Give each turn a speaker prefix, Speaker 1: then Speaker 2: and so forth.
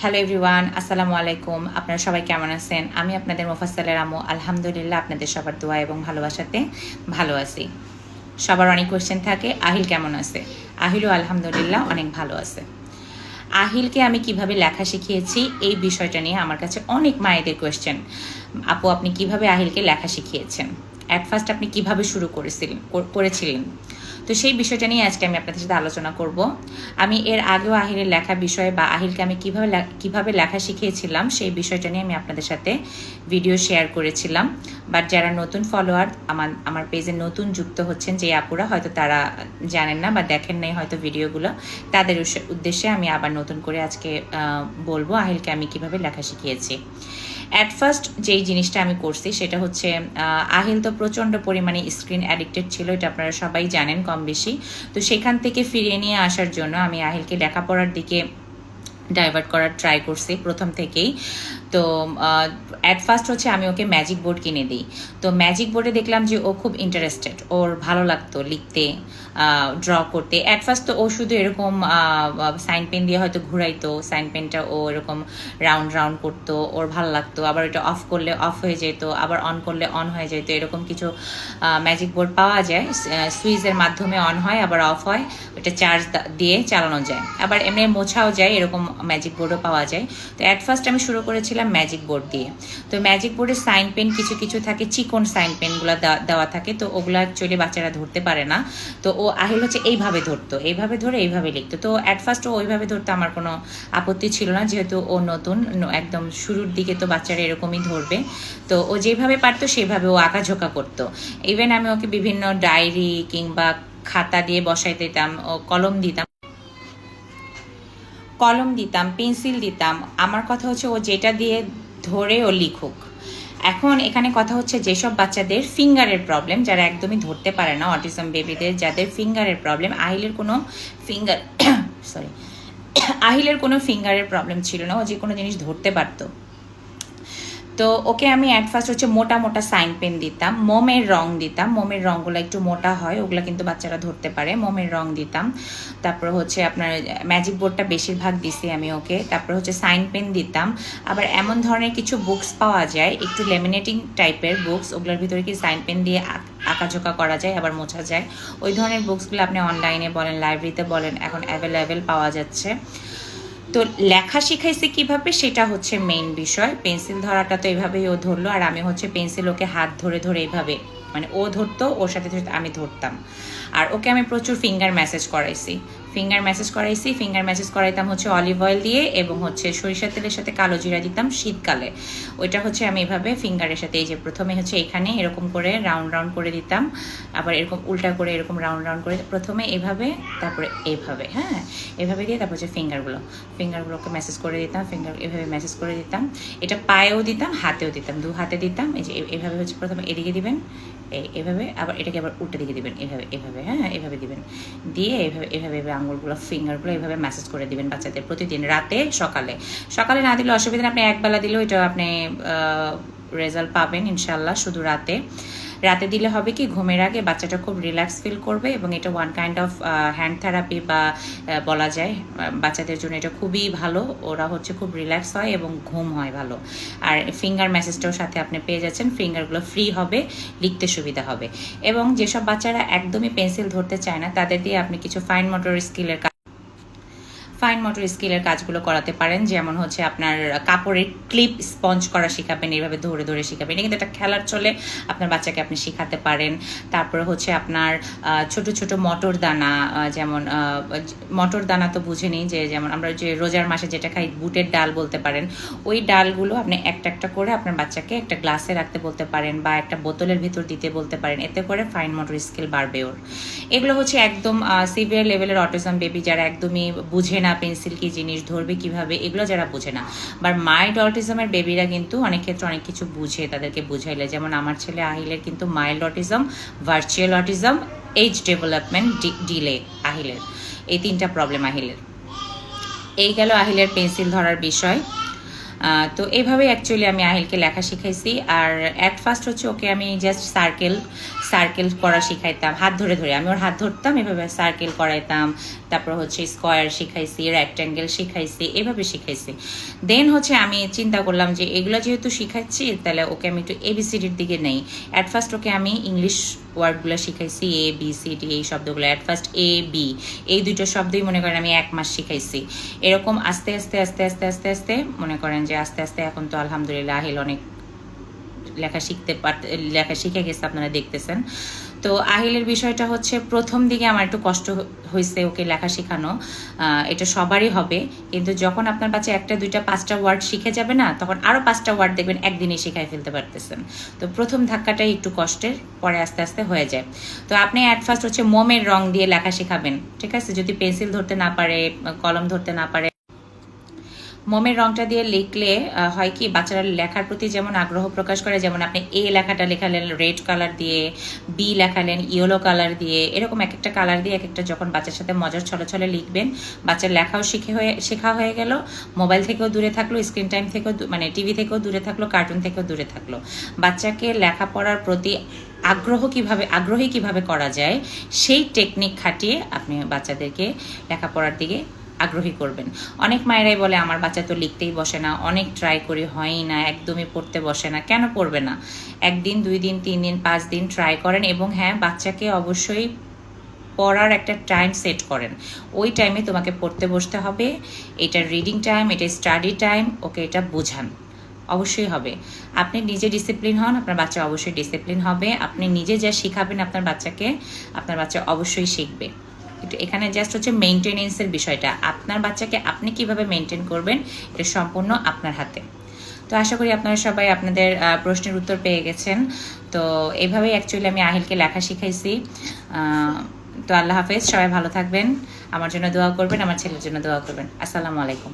Speaker 1: Hello everyone আসসালামু আলাইকুম। আপনারা সবাই কেমন আছেন? আমি আপনাদের মোফাসালের আমু আলহামদুলিল্লাহ, আপনাদের সবার দোয়া এবং ভালোবাসাতে ভালো আছি। সবার অনেক কোয়েশ্চেন থাকে, আহিল কেমন আছে? আহিলও আলহামদুলিল্লাহ অনেক ভালো আছে। আহিলকে আমি কীভাবে লেখা শিখিয়েছি, এই বিষয়টা নিয়ে আমার কাছে অনেক মায়েদের কোয়েশ্চেন আপু, আপনি কীভাবে আহিলকে লেখা শিখিয়েছেন? অ্যাট ফার্স্ট আপনি কীভাবে শুরু করেছিলেন করেছিলেন? তো সেই বিষয়টা নিয়ে আজকে আমি আপনাদের সাথে আলোচনা করব। আমি এর আগেও আহিলের লেখা বিষয়ে বা আহিলকে আমি কীভাবে কীভাবে লেখা শিখিয়েছিলাম সেই বিষয়টা নিয়ে আমি আপনাদের সাথে ভিডিও শেয়ার করেছিলাম। বাট যারা নতুন ফলোয়ার আমার আমার পেজে নতুন যুক্ত হচ্ছেন যে আপুরা, হয়তো তারা জানেন না বা দেখেন নাই হয়তো ভিডিওগুলো তাদের উদ্দেশ্যে আমি আবার নতুন করে আজকে বলব আহিলকে আমি কীভাবে লেখা শিখিয়েছি। অ্যাট ফার্স্ট যেই জিনিসটা আমি করছি সেটা হচ্ছে আহ, আহিল তো প্রচণ্ড পরিমাণে স্ক্রিন অ্যাডিক্টেড ছিল এটা আপনারা সবাই জানেন কম বেশি। তো সেখান থেকে ফিরিয়ে নিয়ে আসার জন্য আমি আহিলকে লেখাপড়ার দিকে ডাইভার্ট করার ট্রাই করছি প্রথম থেকেই। তো অ্যাট ফার্স্ট হচ্ছে আমি ওকে ম্যাজিক বোর্ড কিনে দিই। তো ম্যাজিক বোর্ডে দেখলাম যে ও খুব ইন্টারেস্টেড ওর ভালো লাগতো লিখতে ড্র করতে। অ্যাট ফার্স্ট তো ও শুধু এরকম সাইন পেন দিয়ে হয়তো ঘুরাইতো সাইন পেনটা ও এরকম রাউন্ড রাউন্ড করতো, ওর ভালো লাগতো। আবার এটা অফ করলে অফ হয়ে যেত, আবার অন করলে অন হয়ে যেত, এরকম কিছু ম্যাজিক বোর্ড পাওয়া যায়। সুইচের মাধ্যমে অন হয়, আবার অফ হয়, ওটা চার্জ দিয়ে চালানো যায়। আবার এমনি মোছাও যায়, এরকম ম্যাজিক বোর্ডও পাওয়া যায়। তো অ্যাট ফার্স্ট আমি শুরু করেছিলাম ম্যাজিক বোর্ড দিয়ে। তো ম্যাজিক বোর্ডের সাইন পেন কিছু কিছু থাকে, চিকন সাইন পেনগুলো দেওয়া থাকে, তো ওগুলো অ্যাকচুয়ালি বাচ্চারা ধরতে পারে না। তো ও আহিল হচ্ছে এইভাবে ধরতো, এইভাবে ধরে এইভাবে লিখতো। তো অ্যাট ফার্স্ট ও ওইভাবে ধরতে আমার কোনো আপত্তি ছিল না, যেহেতু ও নতুন একদম শুরুর দিকে তো বাচ্চারা এরকমই ধরবে। তো ও যেভাবে পারতো সেভাবে ও আঁকাঝোঁকা করতো। ইভেন আমি ওকে বিভিন্ন ডায়েরি কিংবা খাতা দিয়ে বসাই দিতাম, ও কলম দিতাম কলম দিতাম, পেন্সিল দিতাম। আমার কথা হচ্ছে ও যেটা দিয়ে ধরে ও লিখুক। এখন এখানে কথা হচ্ছে যেসব বাচ্চাদের ফিঙ্গারের প্রবলেম, যারা একদমই ধরতে পারে না, অটিজম বেবিদের যাদের ফিঙ্গারের প্রবলেম, আহিলের কোনো ফিঙ্গার সরি আহিলের কোনো ফিঙ্গারের প্রবলেম ছিল না, ও যে কোনো জিনিস ধরতে পারতো। তো ওকে আমি অ্যাট ফার্স্ট হচ্ছে মোটা মোটা সাইন পেন দিতাম, মোমের রং দিতাম, মোমের রঙগুলো একটু মোটা হয়, ওগুলো কিন্তু বাচ্চারা ধরতে পারে, মোমের রং দিতাম। তারপর হচ্ছে আপনার ম্যাজিক বোর্ডটা বেশিরভাগ দিছি আমি ওকে, তারপর হচ্ছে সাইন পেন দিতাম। আবার এমন ধরনের কিছু বুকস পাওয়া যায়, একটু লেমিনেটিং টাইপের বুকস ওগুলোর ভিতরে কি সাইন পেন দিয়ে আঁক- আঁকাঝোঁকা করা যায়, আবার মোছা যায়। ওই ধরনের বুকসগুলো আপনি অনলাইনে বলেন লাইব্রেরিতে বলেন, এখন অ্যাভেলেবেল পাওয়া যাচ্ছে। তো লেখা শিখাইছে কীভাবে সেটা হচ্ছে মেইন বিষয়। পেন্সিল ধরাটা তো এভাবেই ও ধরলো, আর আমি হচ্ছে পেন্সিল ওকে হাত ধরে ধরে এইভাবে মানে ও ধরতো, ওর সাথে সাথে আমি ধরতাম। আর ওকে আমি প্রচুর ফিঙ্গার ম্যাসেজ করাইছি। ফিঙ্গার ম্যাসেজ করাইছি। ফিঙ্গার ম্যাসেজ করাইতাম হচ্ছে অলিভ অয়েল দিয়ে এবং হচ্ছে সরিষার তেলের সাথে কালো জিরা দিতাম শীতকালে। ওইটা হচ্ছে আমি এভাবে ফিঙ্গারের সাথে এই যে প্রথমে হচ্ছে এখানে এরকম করে রাউন্ড রাউন্ড করে দিতাম। আবার এরকম উল্টা করে এরকম রাউন্ড রাউন্ড করে প্রথমে এভাবে, তারপরে এইভাবে হ্যাঁ? এভাবে দিয়ে তারপর হচ্ছে ফিঙ্গারগুলো ফিঙ্গারগুলোকে ম্যাসেজ করে দিতাম ফিঙ্গার এভাবে ম্যাসেজ করে দিতাম। এটা পায়েও দিতাম, হাতেও দিতাম, দু হাতে দিতাম। এই যে এভাবে হচ্ছে প্রথমে এদিকে দিবেন, এই এভাবে, আবার এটাকে আবার উল্টো দিকে দিবেন, এভাবে এভাবে হ্যাঁ? এভাবে দিবেন। দিয়ে এভাবে এভাবে এভাবে আঙুলগুলো ফিঙ্গারগুলো এইভাবে ম্যাসেজ করে দিবেন বাচ্চাদের প্রতিদিন রাতে, সকালে। সকালে না দিলে অসুবিধা আপনি একবেলা দিলেও এটা আপনি রেজাল্ট পাবেন ইনশাল্লাহ শুধু রাতে। রাতে দিলে হবে কি ঘুমের আগে বাচ্চাটা খুব রিল্যাক্স ফিল করবে এবং এটা one kind of hand therapy বা বলা যায় বাচ্চাদের জন্য এটা খুবই ভালো। ওরা হচ্ছে খুব রিল্যাক্স হয় এবং ঘুম হয় ভালো। আর ফিঙ্গার মেসেজটাও সাথে আপনি পেয়ে যাচ্ছেন। ফিঙ্গারগুলো ফ্রি হবে, লিখতে সুবিধা হবে। এবং যেসব বাচ্চারা একদমই পেন্সিল ধরতে চায় না, তাদের দিয়ে আপনি কিছু ফাইন মোটর স্কিলের ফাইন মোটর স্কিলের কাজগুলো করাতে পারেন, যেমন হচ্ছে আপনার কাপড়ের ক্লিপ স্পঞ্জ করা শেখাবেন, এইভাবে ধরে ধরে শেখাবেন। এটা কিন্তু একটা খেলার চলে, আপনার বাচ্চাকে আপনি শেখাতে পারেন। তারপরে হচ্ছে আপনার ছোট ছোট মটর দানা যেমন মটর দানা তো বুঝে নিই যে, যেমন আমরা যে রোজার মাসে যেটা খাই, বুটের ডাল বলতে পারেন। ওই ডালগুলো আপনি একটা একটা করে আপনার বাচ্চাকে একটা গ্লাসে রাখতে বলতে পারেন বা একটা বোতলের ভিতর দিতে বলতে পারেন। এতে করে ফাইন মোটর স্কিল বাড়বে ওর। এগুলো হচ্ছে একদম সিভিয়ার লেভেলের অটিজম বেবি যারা একদমই বুঝে না পেন্সিল কি জিনিস ধরবে কীভাবে, এগুলো যারা বোঝে না। বাট মাইল্ড অটিজমের বেবিরা কিন্তু অনেক ক্ষেত্রে অনেক কিছু বুঝে, তাদেরকে বুঝাইলে। যেমন আমার ছেলে আহিলের কিন্তু mild autism virtual autism age development delay আহিলের। এই তিনটা প্রবলেম আহিলের। এই গেল আহিলের পেন্সিল ধরার বিষয়। তো এইভাবে অ্যাকচুয়ালি আমি আহিলকে লেখা শিখাইছি। আর অ্যাট ফার্স্ট হচ্ছে ওকে আমি জাস্ট সার্কেল সার্কেল করা শিখাইতাম। হাত ধরে ধরে। আমি ওর হাত ধরতাম, এভাবে সার্কেল করাইতাম। তারপর হচ্ছে স্কোয়ার শিখাইছি রেক্ট্যাঙ্গেল শিখাইছি, এভাবে শিখাইছি। দেন হচ্ছে আমি চিন্তা করলাম যে এগুলো যেহেতু শিখাচ্ছি, তাহলে ওকে আমি একটু এবিসিডির দিকে নেই। অ্যাট ফার্স্ট ওকে আমি ইংলিশ ওয়ার্ডগুলো শিখাইছি এ বি সি ডি এই শব্দগুলো। অ্যাট ফার্স্ট এ বি এই দুটো শব্দই মনে করেন আমি এক মাস শিখাইছি। এরকম আস্তে আস্তে আস্তে আস্তে আস্তে আস্তে মনে করেন যে আস্তে আস্তে এখন তো আলহামদুলিল্লাহ আহিল অনেক লেখা শিখতে পারতে লেখা শিখে গেছে আপনারা দেখতেছেন। তো আহিলের বিষয়টা হচ্ছে প্রথম দিকে আমার একটু কষ্ট হয়েছে ওকে লেখা শেখানো। এটা সবারই হবে। কিন্তু যখন আপনার বাচ্চা একটা, দুইটা, পাঁচটা ওয়ার্ড শিখে যাবে না, তখন আরও পাঁচটা ওয়ার্ড দেখবেন একদিনে শিখাই ফেলতে পারতেছেন। তো প্রথম ধাক্কাটাই একটু কষ্টের, পরে আস্তে আস্তে হয়ে যায়। তো আপনি অ্যাট ফার্স্ট হচ্ছে মোমের রং দিয়ে লেখা শেখাবেন, ঠিক আছে? যদি পেন্সিল ধরতে না পারে, কলম ধরতে না পারে মোমের রংটা দিয়ে লিখলে হয় কি, বাচ্চারা লেখার প্রতি যেমন আগ্রহ প্রকাশ করে, যেমন আপনি এ লেখাটা লেখালেন, রেড কালার দিয়ে, বি লেখালেন, ইয়েলো কালার দিয়ে, এরকম এক একটা কালার দিয়ে এক একটা যখন বাচ্চার সাথে মজার ছলে ছলে লিখবেন, বাচ্চার লেখাও শিখে হয়ে, শেখা হয়ে গেল, মোবাইল থেকেও দূরে থাকল, স্ক্রিন টাইম থেকেও মানে টিভি থেকেও দূরে থাকল, কার্টুন থেকেও দূরে থাকল। বাচ্চাকে লেখাপড়ার প্রতি আগ্রহ কীভাবে, আগ্রহী কীভাবে করা যায়, সেই টেকনিক খাটিয়ে আপনি বাচ্চাদেরকে লেখাপড়ার দিকে আগ্রহী করবেন। অনেক মায়েরাই বলে, আমার বাচ্চা তো লিখতেই বসে না, অনেক ট্রাই করি, হয়ই না, একদমই পড়তে বসে না। কেন পড়বে না? একদিন, দুই দিন, তিন দিন, পাঁচ দিন ট্রাই করেন এবং হ্যাঁ বাচ্চাকে অবশ্যই পড়ার একটা টাইম সেট করেন। ওই টাইমে তোমাকে পড়তে বসতে হবে, এটা রিডিং টাইম এটা স্টাডি টাইম ওকে এটা বোঝান। অবশ্যই হবে। আপনি নিজে ডিসিপ্লিন হন, আপনার বাচ্চা অবশ্যই ডিসিপ্লিন হবে। আপনি নিজে যা শিখাবেন আপনার বাচ্চাকে, আপনার বাচ্চা অবশ্যই শিখবে। কিন্তু এখানে জাস্ট হচ্ছে মেনটেনেন্সের বিষয়টা। আপনার বাচ্চাকে আপনি কীভাবে মেনটেন করবেন, এটা সম্পূর্ণ আপনার হাতে। তো আশা করি আপনারা সবাই আপনাদের প্রশ্নের উত্তর পেয়ে গেছেন। তো এইভাবেই অ্যাকচুয়ালি আমি আহিলকে লেখা শিখাইছি। তো আল্লাহ হাফেজ, সবাই ভালো থাকবেন। আমার জন্য দোয়া করবেন, আমার ছেলের জন্য দোয়া করবেন। আসসালামু আলাইকুম।